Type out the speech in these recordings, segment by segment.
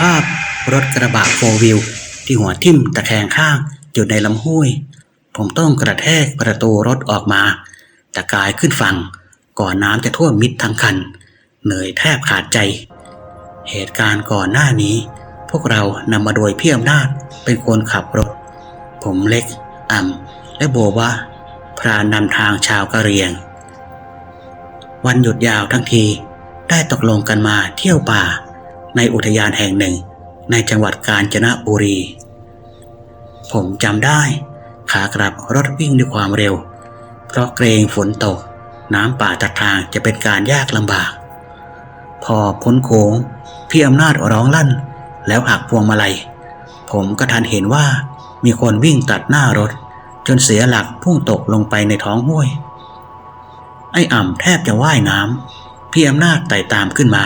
ภาพรถกระบะโฟวิวที่หัวทิ่มตะแคงข้างอยู่ในลำห้วย ผมต้องกระแทกประตูรถออกมาตะกายขึ้นฝั่งก่อนน้ำจะท่วมมิดทั้งคัน เหนื่อยแทบขาดใจ เหตุการณ์ก่อนหน้านี้ พวกเรานำมาโดยพี่อำนาจเป็นคนขับรถ ผมเล็กอ่ำและโบว่าพรานนำทางชาวกะเรียง วันหยุดยาวทั้งทีได้ตกลงกันมาเที่ยวป่า ในอุทยานแห่งหนึ่ง ในจังหวัดกาญจนบุรี ผมจำได้ ขากลับรถวิ่งด้วยความเร็ว เพราะเกรงฝนตก น้ำป่าตัดทางจะเป็นการยากลำบาก พอพ้นโค้งพี่อำนาจร้องลั่น แล้วหักพวงมาลัย ผมก็ทันเห็นว่ามีคนวิ่งตัดหน้ารถ จนเสียหลักพุ่งตกลงไปในท้องห้วย ไอ้อ่ำแทบจะว่ายน้ำพี่อำนาจไต่ตามขึ้นมา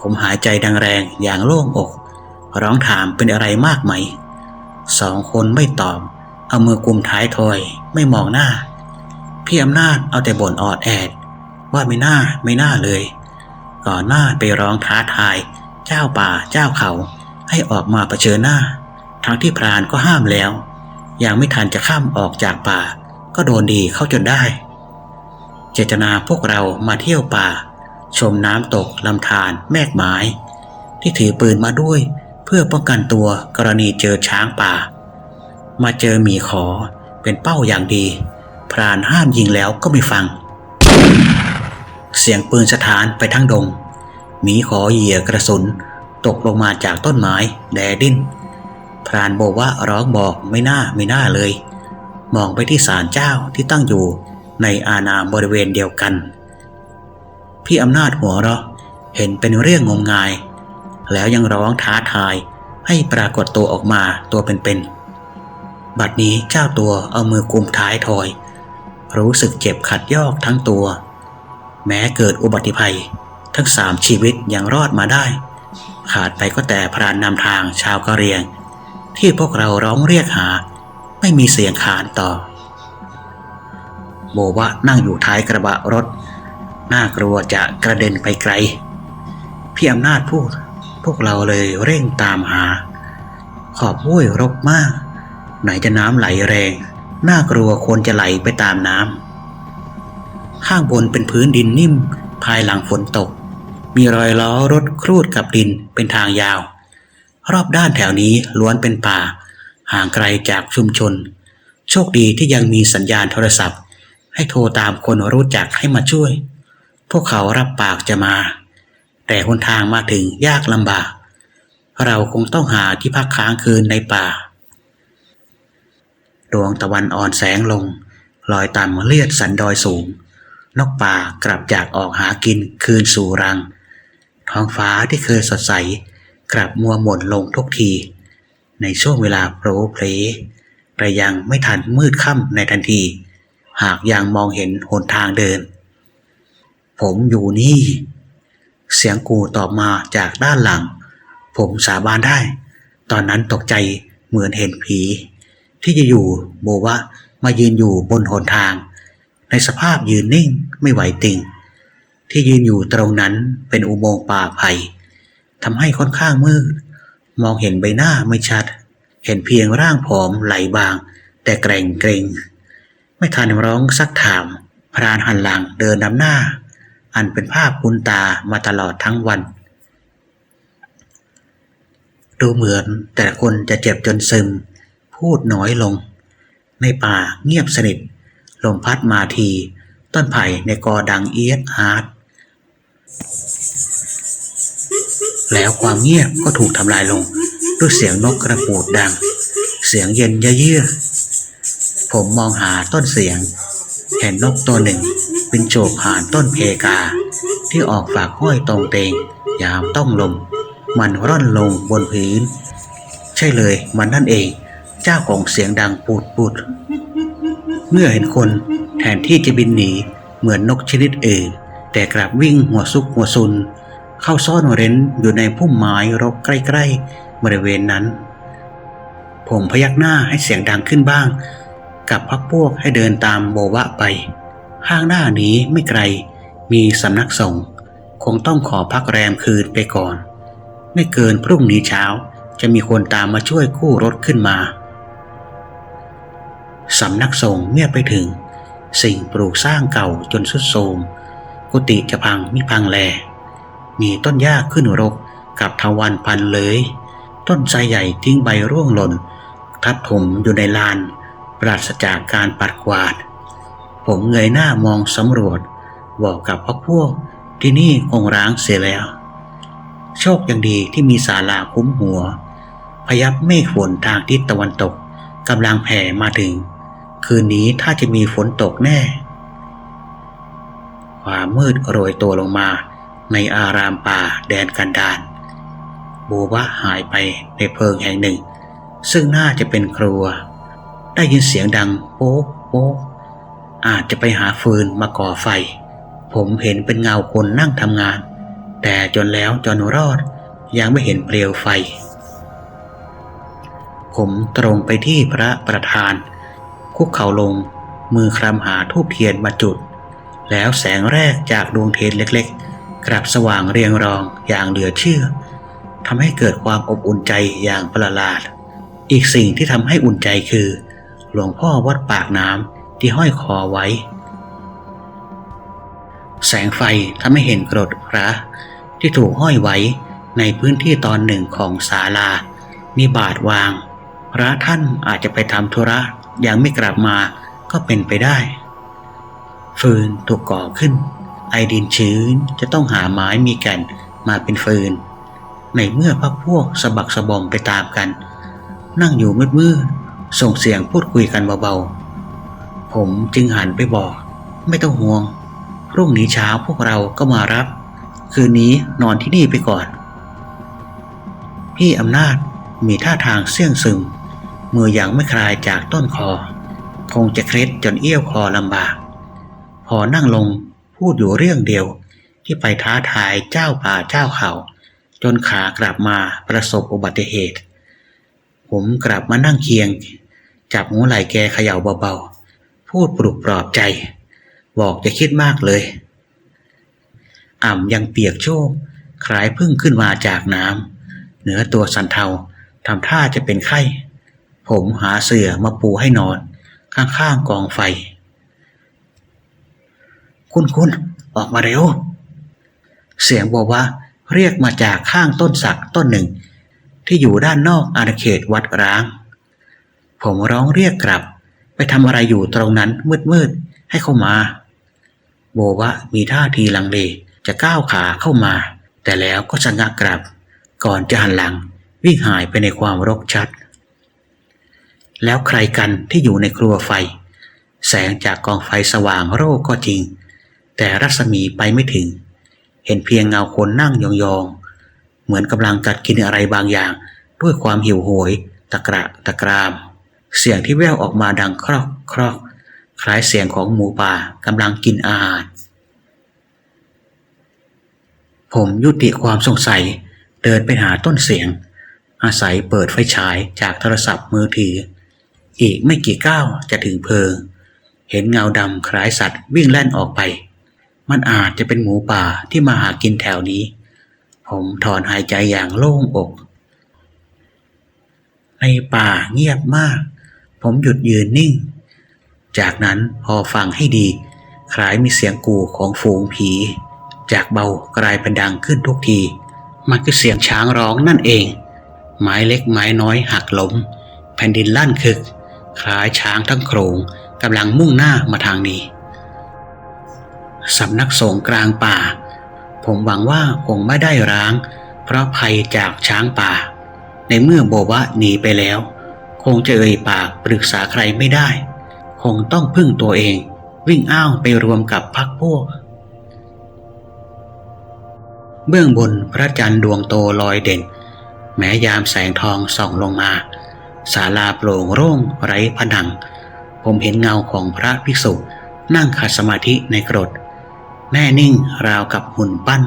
ผมหายใจดังแรงอย่างโล่งอก ร้องถามเป็นอะไรมากไหม สองคนไม่ตอบ เอามือกุมท้ายทอย ไม่มองหน้า พี่อำนาจเอาแต่บ่นออดแอด ว่าไม่น่าไม่น่าเลย ก่อนหน้าไปร้องท้าทาย เจ้าป่าเจ้าเขา ให้ออกมาเผชิญหน้า ทั้งที่พรานก็ห้ามแล้ว ยังไม่ทันจะข้ามออกจากป่า ก็โดนดีเข้าจนได้ เจตนาพวกเรามาเที่ยวป่า ชมน้ำตกลำธารแมกไม้ ที่ถือปืนมาด้วย เพื่อป้องกันตัวกรณีเจอช้างป่า มาเจอหมีขอเป็นเป้าอย่างดี พรานห้ามยิงแล้วก็ไม่ฟัง เสียงปืนสถานไปทั้งดง หมีขอเหยียกระสุนตกลงมาจากต้นไม้แดดิ้น พรานบอกว่าร้องบอกไม่น่าไม่น่าเลย มองไปที่ศาลเจ้าที่ตั้งอยู่ในอานาบริเวณเดียวกัน พี่อำนาจหัวเราะเห็นเป็นเรื่องงมงาย แล้วยังร้องท้าทายให้ปรากฏตัวออกมาตัวเป็นๆ บัดนี้เจ้าตัวเอามือกุมท้ายทอย รู้สึกเจ็บขัดยอกทั้งตัว แม้เกิดอุบัติภัย ทั้งสามชีวิตยังรอดมาได้ ขาดไปก็แต่พรานนำทางชาวกะเรียง ที่พวกเราร้องเรียกหา ไม่มีเสียงขานต่อ โบวะนั่งอยู่ท้ายกระบะรถ น่ากลัวจะกระเด็นไปไกล พี่อำนาจพูด พวกเราเลยเร่งตามหา ขอบห้วยรกมาก ไหนจะน้ำไหลแรง น่ากลัวคนจะไหลไปตามน้ำ ข้างบนเป็นพื้นดินนิ่ม ภายหลังฝนตก มีรอยล้อรถครูดกับดินเป็นทางยาว รอบด้านแถวนี้ล้วนเป็นป่า ห่างไกลจากชุมชน โชคดีที่ยังมีสัญญาณโทรศัพท์ ให้โทรตามคนรู้จักให้มาช่วย พวกเขารับปากจะมา แต่หนทางมาถึงยากลำบาก เราคงต้องหาที่พักค้างคืนในป่า ดวงตะวันอ่อนแสงลง ลอยต่ำเลียดสันดอยสูง นกป่ากลับจากออกหากินคืนสู่รัง ท้องฟ้าที่เคยสดใส กลับมัวหม่นลงทุกที ในช่วงเวลาโปรเพลแต่ยังไม่ทันมืดค่ำในทันที หากยังมองเห็นหนทางเดิน ผมอยู่นี่ เสียงกูตอบมาจากด้านหลัง ผมสาบานได้ ตอนนั้นตกใจเหมือนเห็นผี ที่จะอยู่โบว่ามายืนอยู่บนหนทาง ในสภาพยืนนิ่งไม่ไหวติง ที่ยืนอยู่ตรงนั้นเป็นอุโมงค์ป่าไผ่ทำให้ค่อนข้างมืด มองเห็นใบหน้าไม่ชัด เห็นเพียงร่างผอมไหลบาง แต่แกร่งเกรงไม่ทันร้องสักถาม พรานหันหลังเดินนำหน้า อันเป็นภาพคุณตามาตลอดทั้งวัน ดูเหมือนแต่ละคนจะเจ็บจนซึม พูดน้อยลง ในป่าเงียบสนิท ลมพัดมาที ต้นไผ่ในกอดังเอียดอาร์ตแล้วความเงียบก็ถูกทำลายลง ด้วยเสียงนกกระปูดดัง เสียงเย็นเยือกผมมองหาต้นเสียง เห็นนกตัวหนึ่ง บินโฉบผ่านต้นเพกา ที่ออกฝากห้อยตรงเตง ยามต้องลม มันร่อนลงบนพื้น ใช่เลยมันนั่นเอง เจ้าของเสียงดังปูดปูด เมื่อเห็นคนแทนที่จะบินหนี เหมือนนกชนิดอื่น แต่กลับวิ่งหัวซุกหัวซุน เข้าซ่อนเร้นอยู่ในพุ่มไม้รกใกล้ๆ บริเวณนั้น ผมพยักหน้าให้เสียงดังขึ้นบ้าง กับพักพวกให้เดินตามโบวะไป ข้างหน้านี้ไม่ไกล มีสำนักสงฆ์คงต้องขอพักแรมคืนไปก่อนไมไม่เกินพรุ่งนี้เช้าจะมีคนตามมาช่วยกู้รถขึ้นมา สำนักสงฆ์เมื่อไปถึง สิ่งปลูกสร้างเก่าจนสุดโทรมกุฏิจะพังมิพังแล มีต้นหญ้าขึ้นรกกับทวันพันเลย ต้นไทรใหญ่ทิ้งใบร่วงหล่น ทับถมอยู่ในลาน ปราศจากการปัดกวาด ผมเงยหน้ามองสำรวจ บอกกับพักพวกที่นี่คงร้างเสียแล้ว โชคยังดีที่มีศาลาคุ้มหัว พยับเมฆฝนทางทิศตะวันตกกำลังแผ่มาถึง คืนนี้ถ้าจะมีฝนตกแน่ ความมืดโรยตัวลงมาในอารามป่าแดนกันดารบูวะหายไปในเพิงแห่งหนึ่ง ซึ่งน่าจะเป็นครัว ได้ยินเสียงดังโป๊กโป๊ก อาจจะไปหาฟืนมาก่อไฟ ผมเห็นเป็นเงาคนนั่งทำงาน แต่จนแล้วจนรอดยังไม่เห็นเปลวไฟ ผมตรงไปที่พระประธาน คุกเข่าลง มือคลำหาทูบเทียนมาจุด แล้วแสงแรกจากดวงเทียนเล็กๆ กลับสว่างเรียงรองอย่างเหลือเชื่อทำให้เกิดความอบอุ่นใจอย่างประหลาด อีกสิ่งที่ทำให้อุ่นใจคือ หลวงพ่อวัดปากน้ำ ที่ห้อยคอไว้ แสงไฟทำให้เห็นกรดพระที่ถูกห้อยไว้ในพื้นที่ตอนหนึ่งของศาลา มีบาทวาง พระท่านอาจจะไปทำธุระยังไม่กลับมาก็เป็นไปได้ ฟืนถูกก่อขึ้น ไอดินชื้นจะต้องหาไม้มีแก่นมาเป็นฟืน ในเมื่อพักพวกสะบักสะบอมไปตามกัน นั่งอยู่มืดๆส่งเสียงพูดคุยกันเบาๆ ผมจึงหันไปบอก ไม่ต้องห่วง พรุ่งนี้เช้าพวกเราก็มารับ คืนนี้นอนที่นี่ไปก่อน พี่อำนาจมีท่าทางเสี่ยงซึม มือยังไม่คลายจากต้นคอ คงจะเคล็ดจนเอี้ยวคอลำบาก พอนั่งลงพูดอยู่เรื่องเดียวที่ไปท้าทายเจ้าป่าเจ้าเขา จนขากลับมาประสบอุบัติเหตุ ผมกลับมานั่งเคียง จับหัวไหล่แกเขย่าเบาๆ พูดปลุกปลอบใจ บอกจะคิดมากเลย อ่ำยังเปียกโชกคล้ายพึ่งขึ้นมาจากน้ำเหนือตัวสันเทาทำท่าจะเป็นไข้ ผมหาเสื่อมาปูให้นอน ข้างๆกองไฟ คุณคุณออกมาเร็ว เสียงบอกว่าเรียกมาจากข้างต้นสักต้นหนึ่ง ที่อยู่ด้านนอกอาณาเขตวัดร้าง ผมร้องเรียกกลับ ไปทำอะไรอยู่ตรงนั้นมืดๆให้เข้ามา โบวะมีท่าทีลังเลจะก้าวขาเข้ามา แต่แล้วก็ชะงักกลับ ก่อนจะหันหลังวิ่งหายไปในความรกชัด แล้วใครกันที่อยู่ในครัวไฟ แสงจากกองไฟสว่างโร่ก็จริง แต่รัศมีไปไม่ถึง เห็นเพียงเงาคนนั่งยองๆ เหมือนกำลังกัดกินอะไรบางอย่างด้วยความหิวโหย ตะกระตะกราม เสียงที่แว่วออกมาดังครอกครอกคล้ายเสียงของหมูป่ากำลังกินอาหาร ผมยุติความสงสัยเดินไปหาต้นเสียง อาศัยเปิดไฟฉายจากโทรศัพท์มือถือ อีกไม่กี่ก้าวจะถึงเพลิง เห็นเงาดำคล้ายสัตว์วิ่งแล่นออกไป มันอาจจะเป็นหมูป่าที่มาหากินแถวนี้ ผมถอนหายใจอย่างโล่งอก ในป่าเงียบมาก ผมหยุดยืนนิ่ง จากนั้นพอฟังให้ดี คล้ายมีเสียงกู่ของฝูงผี จากเบากลายเป็นดังขึ้นทุกที มันคือเสียงช้างร้องนั่นเอง ไม้เล็กไม้น้อยหักล้ม แผ่นดินลั่นคึก คล้ายช้างทั้งโขรงกำลังมุ่งหน้ามาทางนี้สำนักสงกลางป่า ผมหวังว่าคงไม่ได้ร้าง เพราะภัยจากช้างป่า ในเมื่อโบวะหนีไปแล้ว งจะเอ่ยปากปรึกษาใครไม่ได้ คงต้องพึ่งตัวเอง วิ่งอ้าวไปรวมกับพักพวก เบื้องบนพระจันทร์ดวงโตลอยเด่น แม้ยามแสงทองส่องลงมาศาลาโปร่งโล่งไร้ผนัง ผมเห็นเงาของพระภิกษุนั่งขัดสมาธิในกรด แน่นิ่งราวกับหุ่นปั้น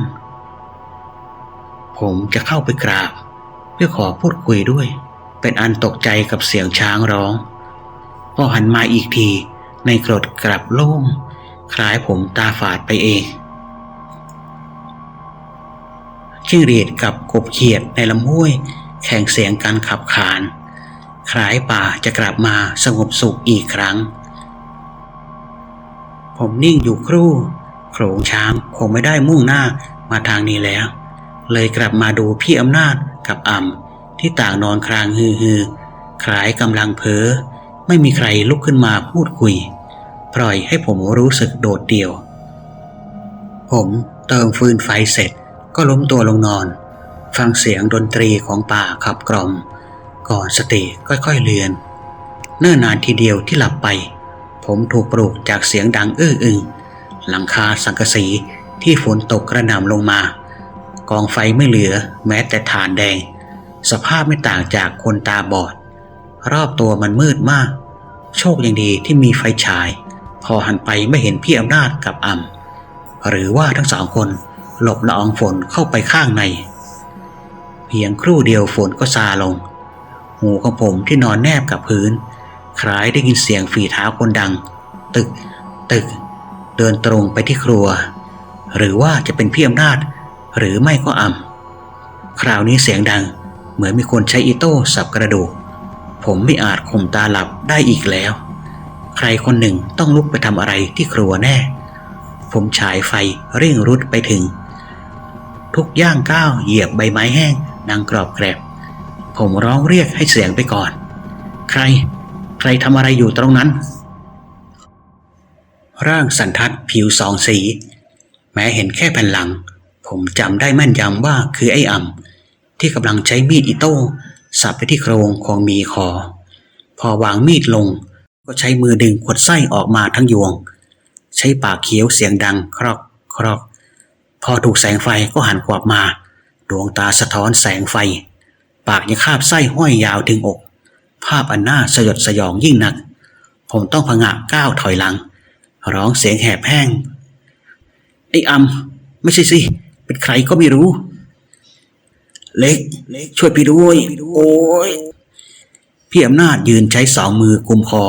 ผมจะเข้าไปกราบ เพื่อขอพูดคุยด้วย เป็นอันตกใจกับเสียงช้างร้อง พอหันมาอีกที ในกรดกลับโล่ง คล้ายผมตาฝาดไปเองจิ้งหรีดกับกบเขียดในลำห้วย แข่งเสียงกันขับขาน คล้ายป่าจะกลับมาสงบสุขอีกครั้ง ผมนิ่งอยู่ครู่ โขลงช้างคงไม่ได้มุ่งหน้ามาทางนี้แล้ว เลยกลับมาดูพี่อำนาจกับอ่ำ ที่ต่างนอนครางฮือฮือคล้ายกำลังเพ้อไม่มีใครลุกขึ้นมาพูดคุย ปล่อยให้ผมรู้สึกโดดเดี่ยว ผมเติมฟืนไฟเสร็จก็ล้มตัวลงนอน ฟังเสียงดนตรีของป่าขับกล่อม ก่อนสติค่อยๆเลือน เนิ่นนานทีเดียวที่หลับไป ผมถูกปลุกจากเสียงดังอื้ออึงหลังคาสังกะสีที่ฝนตกกระหน่ำลงมา กองไฟไม่เหลือแม้แต่ฐานแดง สภาพไม่ต่างจากคนตาบอด รอบตัวมันมืดมาก โชคยังดีที่มีไฟฉาย พอหันไปไม่เห็นพี่อำนาจกับอ่ำหรือว่าทั้งสองคนหลบละอองฝนเข้าไปข้างใน เพียงครู่เดียวฝนก็ซาลง หูของผมที่นอนแนบกับพื้น คล้ายได้ยินเสียงฝีเท้าคนดัง ตึก ตึก เดินตรงไปที่ครัว หรือว่าจะเป็นพี่อำนาจ หรือไม่ก็อ่ำคราวนี้เสียงดัง เหมือนมีคนใช้อีโต้สับกระดูก ผมไม่อาจข่มตาหลับได้อีกแล้ว ใครคนหนึ่งต้องลุกไปทำอะไรที่ครัวแน่ ผมฉายไฟเร่งรุดไปถึง ทุกย่างก้าวเหยียบใบไม้แห้งดังกรอบแกรบ ผมร้องเรียกให้เสียงไปก่อน ใคร ใครทำอะไรอยู่ตรงนั้น ร่างสันทัดผิวสองสี แม้เห็นแค่แผ่นหลัง ผมจำได้แม่นยำว่าคือไอ้อ่ำ ที่กำลังใช้มีดอิโต้สับไปที่โครงของมีขอพอวางมีดลง ก็ใช้มือดึงขวดไส้ออกมาทั้งยวง ใช้ปากเคี้ยวเสียงดังครอกครอกพอถูกแสงไฟก็หันขวับมา ดวงตาสะท้อนแสงไฟ ปากยังคาบไส้ห้อยยาวถึงอก ภาพอันน่าสยดสยองยิ่งนัก ผมต้องผงะก้าวถอยหลัง ร้องเสียงแหบแห้งไอ้อำไม่ใช่สิ เป็นใครก็ไม่รู้ เล็กเล็ก ช่วยพี่ด้วย โอ้ยพี่อำนาจยืนใช้สองมือกุมคอ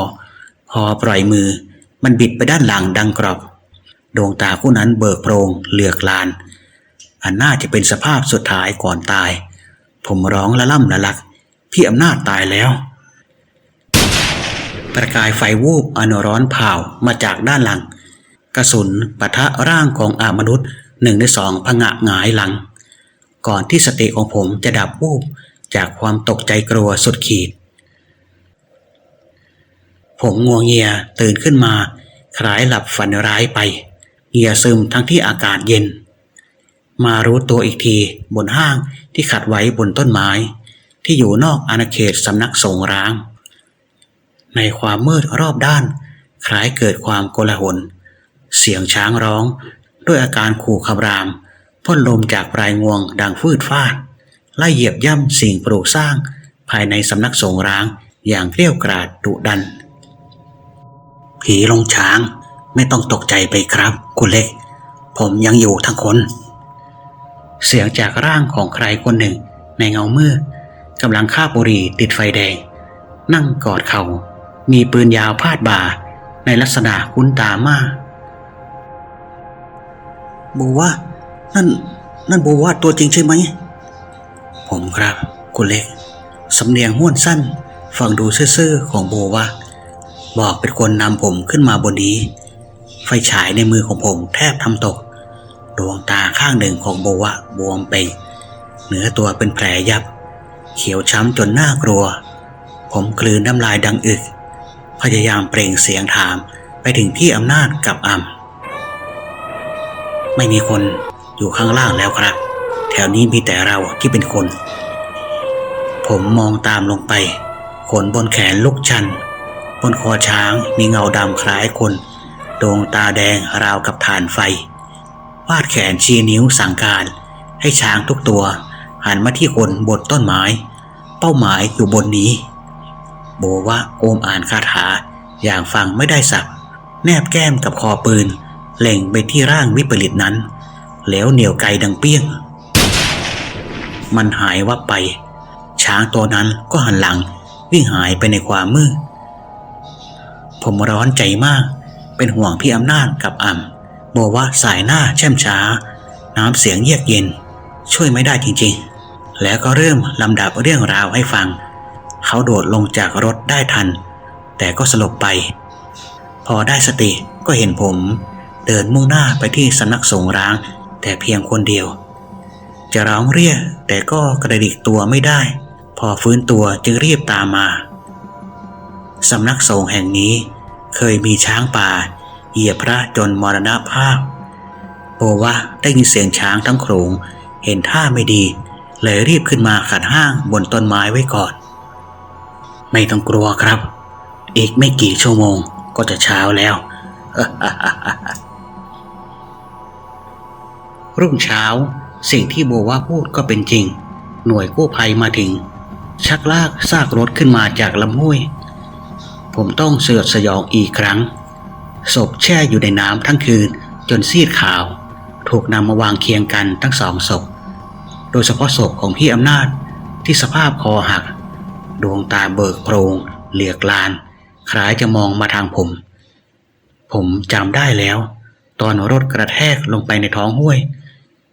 พอปล่อยมือ มันบิดไปด้านหลังดังกรอบ ดวงตาคู่นั้นเบิกโพรงเหลือกลาน อันน่าจะเป็นสภาพสุดท้ายก่อนตาย ผมร้องละล่ำละลัก พี่อำนาจตายแล้ว ประกายไฟวูบอนุร้อนเผามาจากด้านหลัง กระสุนปะทะร่างของอามนุษย์หนึ่งในสองผงะหงายหลัง ก่อนที่สติของผมจะดับวูบจากความตกใจกลัวสุดขีด ผมงัวงเงียตื่นขึ้นมาคล้ายหลับฝันร้ายไปเหงียซึมทั้งที่อากาศเย็น มารู้ตัวอีกทีบนห้างที่ขัดไว้บนต้นไม้ ที่อยู่นอกอาณาเขตสำนักสงร้าง ในความมืดรอบด้าน คล้ายเกิดความโกลาหล เสียงช้างร้องด้วยอาการขู่คำราม พ่นลมจากปลายงวงดังฟืดฟาดไล่เหยียบย่ำสิ่งปลูกสร้าง ภายในสำนักสงฆ์ร้างอย่างเกลี้ยกราดดุดัน ผีลงช้างไม่ต้องตกใจไปครับ คุณเล็ก ผมยังอยู่ทั้งคน เสียงจากร่างของใครคนหนึ่งในเงามืดกำลังคาบบุหรี่ติดไฟแดง นั่งกอดเขา่ามีปืนยาวพาดบ่าในลักษณะคุ้นตามากบัว นั่น นั่นบัวตัวจริงใช่ไหม ผมครับ คุณเล็ก สำเนียงห้วนสั้น ฟังดูซื่อๆของโบวาบอกเป็นคนนำผมขึ้นมาบนนี้ ไฟฉายในมือของผมแทบทำตก ดวงตาข้างหนึ่งของโบวะบวมไป เหนือตัวเป็นแผลยับ เขียวช้ำจนน่ากลัว ผมกลืนน้ำลายดังอึก พยายามเปล่งเสียงถามไปถึงพี่อำนาจกับอ่ำไม่มีคน อยู่ข้างล่างแล้วครับ แถวนี้มีแต่เราที่เป็นคน ผมมองตามลงไป ขนบนแขนลุกชัน บนคอช้างมีเงาดำคล้ายคนดวงตาแดงราวกับฐานไฟ วาดแขนชี้นิ้วสั่งการ ให้ช้างทุกตัว หันมาที่คนบนต้นไม้ เป้าหมายอยู่บนนี้ โบว่าโอมอ่านคาถาอย่างฟังไม่ได้สับแนบแก้มกับคอปืนเล็งไปที่ร่างวิปริตนั้น แล้วเหนียวไกลดังเปี้ยง มันหายวับไป ช้างตัวนั้นก็หันหลังวิ่งหายไปในความมืด ผมร้อนใจมาก เป็นห่วงพี่อำนาจกับอ่ำบอกว่าสายหน้าแช่มช้า น้ำเสียงเยือกเย็น ช่วยไม่ได้จริงๆ แล้วก็เริ่มลำดับเรื่องราวให้ฟัง เขาโดดลงจากรถได้ทัน แต่ก็สลบไป พอได้สติก็เห็นผม เดินมุ่งหน้าไปที่สำนักสงร้าง แต่เพียงคนเดียว จะร้องเรียกแต่ก็กระดิกตัวไม่ได้ พอฟื้นตัวจึงรีบตามมาสำนักสงฆ์แห่งนี้เคยมีช้างป่า เหยียบพระจนมรณภาพโบว่าได้ยินเสียงช้างทั้งโขงเห็นท่าไม่ดี เลยรีบขึ้นมาขัดห้างบนต้นไม้ไว้ก่อน ไม่ต้องกลัวครับ อีกไม่กี่ชั่วโมงก็จะเช้าแล้ว รุ่งเช้า สิ่งที่โบว่าพูดก็เป็นจริง หน่วยกู้ภัยมาถึง ชักลากซากรถขึ้นมาจากลำห้วย ผมต้องเสือดสยองอีกครั้ง ศพแช่อยู่ในน้ำทั้งคืนจนซีดขาว ถูกนำมาวางเคียงกันทั้งสองศพ โดยเฉพาะศพของพี่อำนาจที่สภาพคอหัก ดวงตาเบิกโพรงเหลียกลาน คล้ายจะมองมาทางผม ผมจำได้แล้ว ตอนรถกระแทกลงไปในท้องห้วย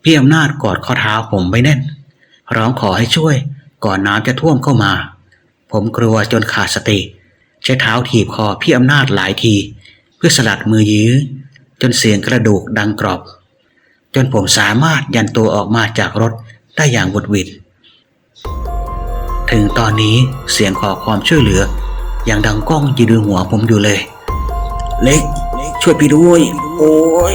พี่อำนาจกอดข้อเท้าผมไว้แน่น ร้องขอให้ช่วย ก่อนน้ำจะท่วมเข้ามา ผมกลัวจนขาดสติ ใช้เท้าถีบคอพี่อำนาจหลายที เพื่อสลัดมือยื้อ จนเสียงกระดูกดังกรอบ จนผมสามารถยันตัวออกมาจากรถได้อย่างบุดหวิดถึงตอนนี้เสียงขอความช่วยเหลือ อยังดังก้องยู่ในหัวผมอยู่เลย เล็กช่วยพี่ด้วย โอ้ย